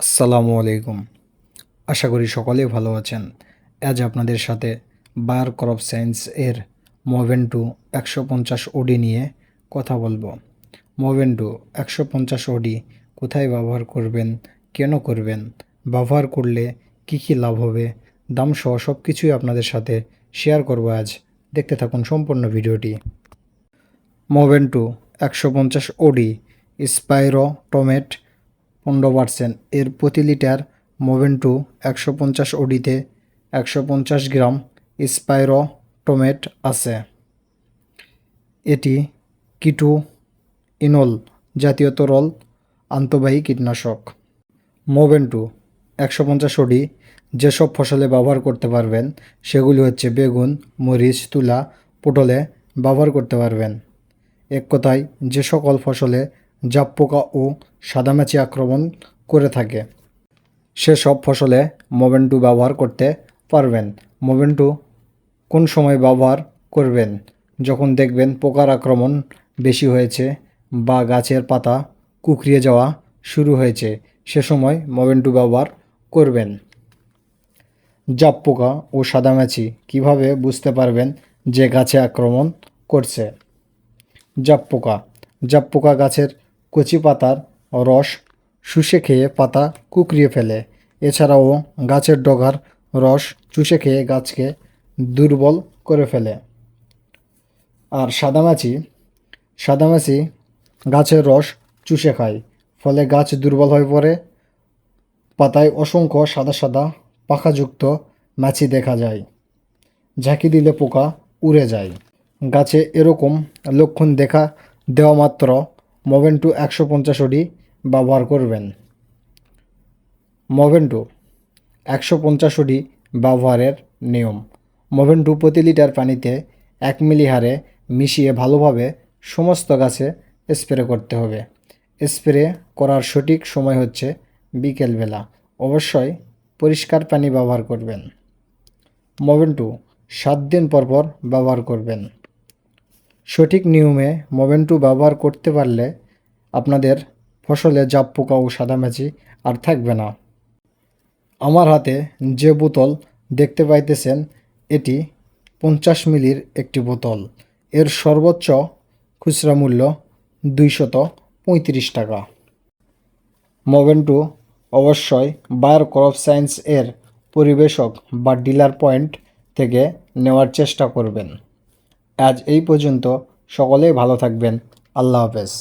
আসসালামু আলাইকুম। আশা করি সকলেই ভালো আছেন। আজ আপনাদের সাথে বায়ার ক্রপ সায়েন্স এর মোভেন্টু একশো পঞ্চাশ ওডি নিয়ে কথা বলব। মোভেন্টু একশো পঞ্চাশ ওডি কোথায় ব্যবহার করবেন, কেন করবেন, ব্যবহার করলে কী কী লাভ হবে, দাম সহ সব কিছুই আপনাদের সাথে শেয়ার করব আজ। দেখতে থাকুন সম্পূর্ণ ভিডিওটি। মোভেন্টু একশো পঞ্চাশ ওডি স্পাইরো টমেট পনেরো পার্সেন্ট এর প্রতি লিটার মোভেন্টু একশো পঞ্চাশ ওডিতে একশো পঞ্চাশ গ্রাম স্পাইরো টমেট আছে। এটি কিটু ইনল জাতীয় তরল আন্তবাহী কীটনাশক। মোভেন্টু একশো পঞ্চাশ ওডি যেসব ফসলে ব্যবহার করতে পারবেন, সেগুলি হচ্ছে বেগুন, মরিচ, তুলা, পটলে ব্যবহার করতে পারবেন। এক কথায়, যে সকল ফসলে জাপ পোকা ও সাদামাছি আক্রমণ করে থাকে। সেসব ফসলে মোভেন্টু ব্যবহার করতে পারবেন। মোভেন্টু কোন সময় ব্যবহার করবেন? যখন দেখবেন পোকার আক্রমণ বেশি হয়েছে বা গাছের পাতা কুকড়িয়ে যাওয়া শুরু হয়েছে, সে সময় মোভেন্টু ব্যবহার করবেন। জাপ পোকা ও সাদামাছি কীভাবে বুঝতে পারবেন যে গাছে আক্রমণ করছে? জাপ পোকা জাপ পোকা গাছের কচি পাতার রস শুষে খেয়ে পাতা কুকরিয়ে ফেলে। এছাড়াও গাছের ডগার রস চুষে খেয়ে গাছকে দুর্বল করে ফেলে। আর সাদামাছি সাদামাছি গাছের রস চুষে খায়, ফলে গাছ দুর্বল হয়ে পড়ে। পাতায় অসংখ্য সাদা সাদা পাখাযুক্ত মাছি দেখা যায়, ঝাঁকি দিলে পোকা উড়ে যায়। গাছে এরকম লক্ষণ দেখা দেওয়া মাত্র মোভেন্টু একশো পঞ্চাশ ওডি ব্যবহার করবেন। মোভেন্টু একশো পঞ্চাশ ওডি ব্যবহারের নিয়ম। মোভেন্টু প্রতি লিটার পানিতে এক মিলি হারে মিশিয়ে ভালোভাবে সমস্ত গাছে স্প্রে করতে হবে। স্প্রে করার সঠিক সময় হচ্ছে বিকেলবেলা। অবশ্যই পরিষ্কার পানি ব্যবহার করবেন। মোভেন্টু সাত দিন পর পর ব্যবহার করবেন। সঠিক নিয়মে মোভেন্টু ব্যবহার করতে পারলে আপনাদের ফসলে জাপ পোকা ও সাদামাছি আর থাকবে না। আমার হাতে যে বোতল দেখতে পাইতেছেন, এটি পঞ্চাশ মিলির একটি বোতল। এর সর্বোচ্চ খুচরা মূল্য দুইশত পঁয়ত্রিশ টাকা। মোভেন্টু অবশ্যই বায়ার ক্রপ সায়েন্স এর পরিবেশক বা ডিলার পয়েন্ট থেকে নেওয়ার চেষ্টা করবেন। আজ এই পর্যন্ত সকলেই ভালো থাকবেন। আল্লাহ হাফেজ।